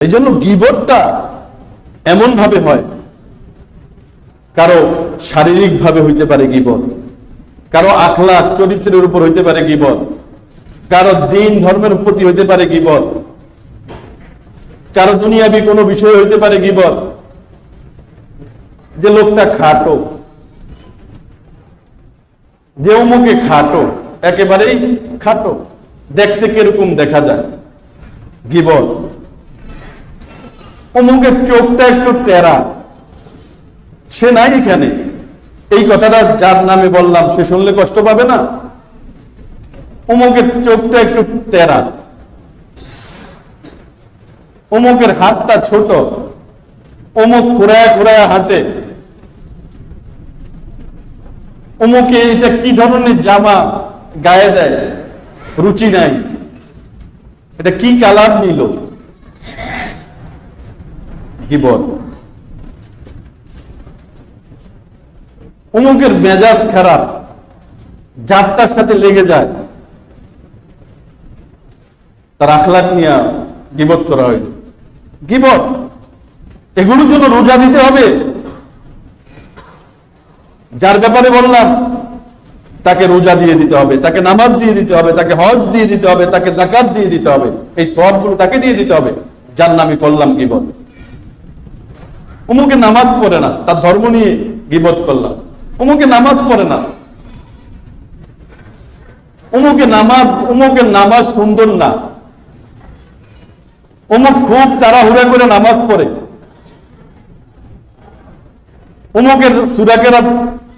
এই জন্য গিবটটা এমন ভাবে হয়, কারও শারীরিক ভাবে হইতে পারে গিবত কারও আখলাখ চরিত্রের উপর হইতে পারে গিবত কারও দিন ধর্মের প্রতি হইতে পারে গিবত কারও দুনিয়াবি কোনো বিষয় হইতে পারে গিবত যে লোকটা খাটো, যে অমুকে খাটো, একেবারেই খাটো, দেখতে কীরকম দেখা যায় গিবত অমুকের চোখটা একটু টেরা। সে নাই এখানে। এই কথাটা যার নামে বললাম, সে শুনলে কষ্ট পাবে না? অমুকের চোখটা একটু তেরা অমুকের হাতটা ছোট। অমুক খুঁড়ায় খুঁড়ায় হাতে অমুকে এটা কি ধরনের জামা গায়ে দেয়? রুচি নাই। এটা কি কালার নিল? গিবত। অমুকের মেজাজ খারাপ, যাত্রার সাথে লেগে যায়। তার আখলাখ নিয়ে গিবত করা হইল। গিবত, এগুলোর জন্য রোজা দিতে হবে। যার ব্যাপারে বললাম, তাকে রোজা দিয়ে দিতে হবে, তাকে নামাজ দিয়ে দিতে হবে, তাকে হজ দিয়ে দিতে হবে, তাকে জাকাত দিয়ে দিতে হবে। এই সবগুলো তাকে দিয়ে দিতে হবে। যার নামে করলাম গিবত। অমুকে নামাজ পড়ে না, তার ধর্ম নিয়ে গিবত করলাম। অমুকে নামাজ পড়ে না। অমুকে নামাজ অমুকে নামাজ সুন্দর না। অমুক খুব তাড়াহুড়া করে নামাজ পড়ে। অমুকের সুরাকেরা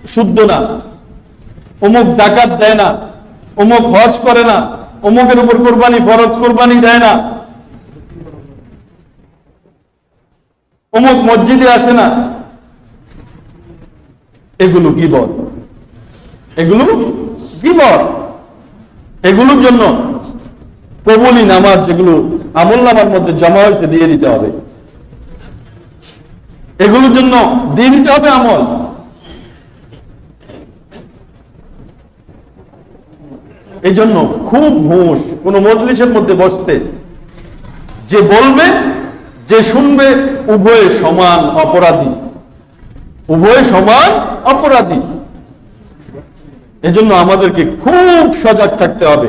শুদ্ধ না। অমুক জাকাত দেয় না। অমুক হজ করে না। অমুকের উপর কোরবানি, ফরজ কোরবানি দেয় না। অমুক মসজিদে আসে না। এগুলো গিবর এগুলো গিবর এগুলোর জন্য কবুলি নামাজ যেগুলো আমল নামার মধ্যে জমা হয়েছে দিয়ে দিতে হবে। এগুলোর জন্য দিয়ে দিতে হবে আমল। এই জন্য খুব হুঁশ কোন মজলিসের মধ্যে বসতে। যে বলবে যে শুনবে উভয়ে সমান অপরাধী। উভয় সমান অপরাধী। এজন্য আমাদেরকে খুব সজাগ থাকতে হবে।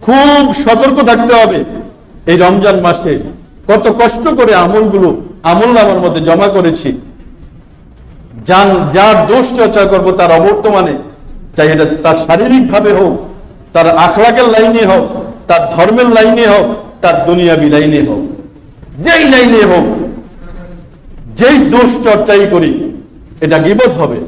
খুব সতর্ক থাকতে হবে। এই রমজান মাসে কত কষ্ট করে আমলগুলো, আমল নামার মধ্যে জমা করেছি। যান, যার দোষ চর্চা করব তার অবর্তমানে, চাই এটা তার শারীরিক ভাবে হোক, তার আখলাকের লাইনে হোক, তার ধর্মের লাইনে হোক, তার দুনিয়াবি লাইনে হোক। যেই লাইনে হোক যেই দোষ চর্চাই করি এটা গিবত হবে।